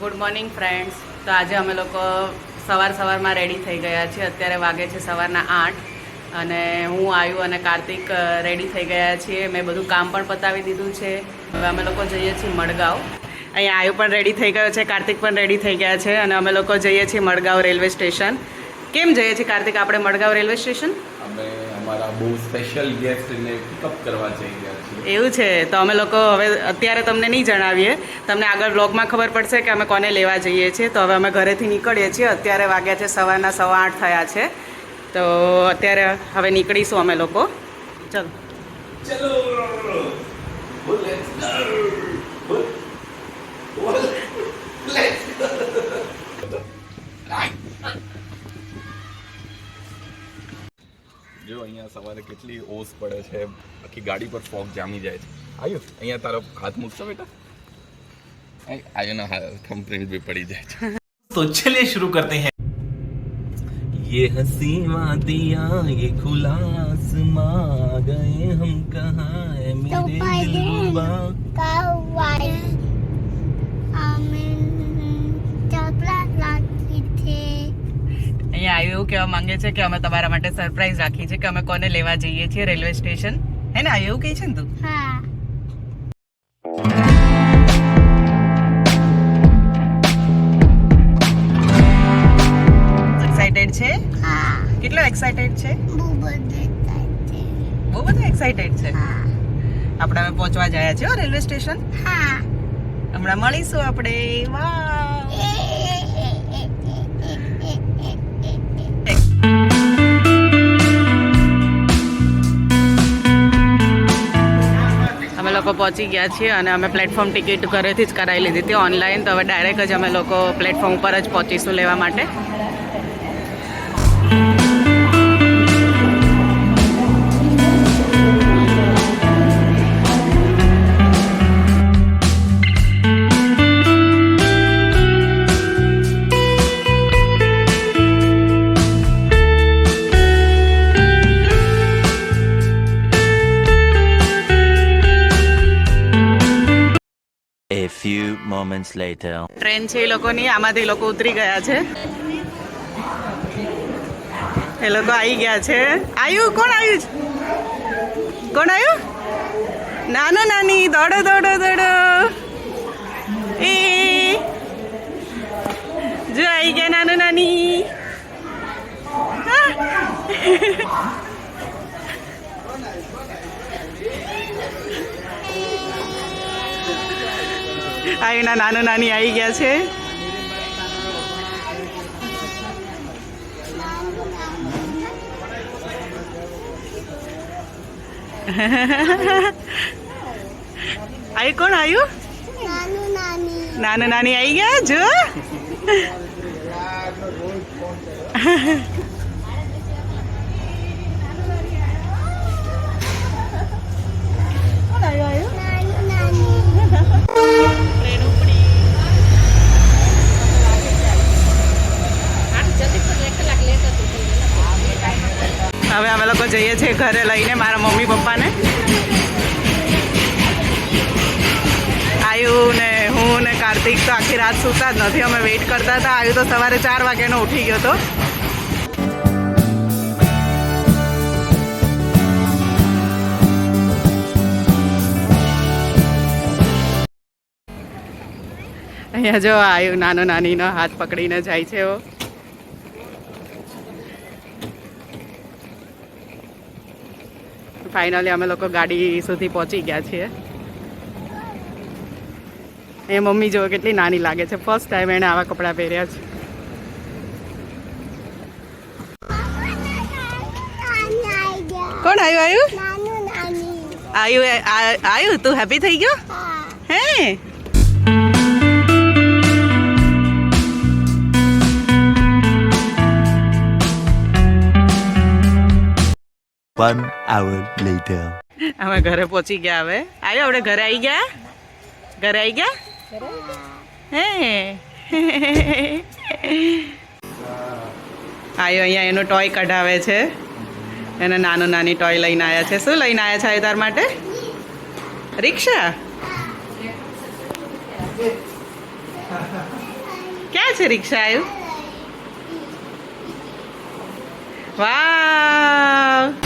Good morning friends તો આજે અમે લોકો સવાર સવારમાં રેડી થઈ ગયા છીએ. અત્યારે વાગે છે સવારના આઠ અને હું, આયુ અને કાર્તિક રેડી થઈ ગયા છીએ. મેં બધું કામ પણ પતાવી દીધું છે. હવે અમે લોકો જઈએ છીએ મડગાંવ. અહીંયા આયુ પણ રેડી થઈ ગયો છે. કાર્તિક પણ રેડી થઈ ગયા છે અને અમે લોકો જઈએ છીએ મડગાંવ રેલવે સ્ટેશન. કેમ જઈએ છીએ કાર્તિક? આપણે મડગાંવ રેલવે સ્ટેશન? અમે અમારા બહુ સ્પેશિયલ ગેસ્ટને પિકઅપ કરવા જઈ રહ્યા છીએ. એવું છે. તો અમે લોકો હવે અત્યારે તમને નહીં જણાવીએ. તમને આગળ બ્લોગમાં ખબર પડશે કે અમે કોને લેવા જઈએ છીએ. તો હવે અમે ઘરેથી નીકળીએ છીએ. અત્યારે વાગ્યા છે સવારના સવા આઠ થયા છે. તો અત્યારે હવે નીકળીશું અમે લોકો. ચલો. ચલો. સવારે કેટલી ઓસ પડે છે આખી ગાડી પર ફોગ જામી જાય છે આયુ અહીંયા તારો હાથ મૂકશો બેટા આયુના થમ પ્રિન્ટ બી પડી જાય છે तो चलिए शुरू करते हैं ये हंसी वादियाँ ये खुला आसमां गए हम कहाँ है तो मेरे पहले दिलरुबा kawaii amin coklat એવું કહેવા માંગે છે કે અમે તમારા માટે સરપ્રાઈઝ રાખી છે કે અમે કોને લેવા જઈએ છીએ રેલવે સ્ટેશન હે ને એવું કહે છે ને તું? એક્સાઇટેડ છે? હા. કેટલો એક્સાઇટેડ છે? બહુ બધો બહુ બધો એક્સાઇટેડ છે? આપણે હવે પહોંચવા જયા છે રેલવે સ્ટેશન હા. હમણાં મળીશું આપણે. વાહ લોકો પહોંચી ગયા છીએ અને અમે પ્લેટફોર્મ ટિકિટ ઘરેથી જ કરાવી લીધી હતી. ઓનલાઈન તો હવે ડાયરેક્ટ જ અમે લોકો પ્લેટફોર્મ ઉપર જ પહોંચીશું લેવા માટે. Few moments later. ટ્રેન છે એ લોકોની આમાંથી એ લોકો ઉતરી ગયા છે એ લોકો આવી ગયા છે આયુ કોણ આવ્યું છે કોણ આવ્યું નાનો નાની દોડો દોડો દોડો એ જો આવી ગયા નાનો નાની હા. આયુના નાનો નાની આવી ગયા છે આયુ કોણ આયુ nanu nani નાનું નાની આવી ગયા જો હવે અમે લોકો જઈએ છીએ ઘરે લઈને મારા મમ્મી પપ્પાને. આયુ ને હું ને કાર્તિક તો આખી રાત સૂતા જ નથી. અમે વેઇટ કરતા હતા. આયુ તો સવારે ચાર વાગ્યાનો ઉઠી ગયો હતો અહીંયા જો આયુ નાનો નાનીનો હાથ પકડીને જાય છે એવો ફાઇનલી અમે લોકો ગાડી સુધી પહોંચી ગયા છીએ. એ મમ્મી જો કેટલી નાની લાગે છે. ફર્સ્ટ ટાઈમ એણે આવા કપડાં પહેર્યા છે. કોણ આવ્યું આવ્યું? આવ્યું તું હેપી થઈ ગયો? હે? One hour later. અમે ઘરે પહોંચી ગયા હવે. આવ્યો આપણે ઘરે આવી ગયા? ઘરે આવી ગયા? હે. આવ્યો અહીંયા એનો ટોય કઢાવે છે. એને નાનું નાની ટોય લઈને આવ્યા છે. શું લઈને આવ્યા છે આયુ તાર માટે? રિક્ષા? ક્યાં છે રિક્ષા આવ્યું વાવ!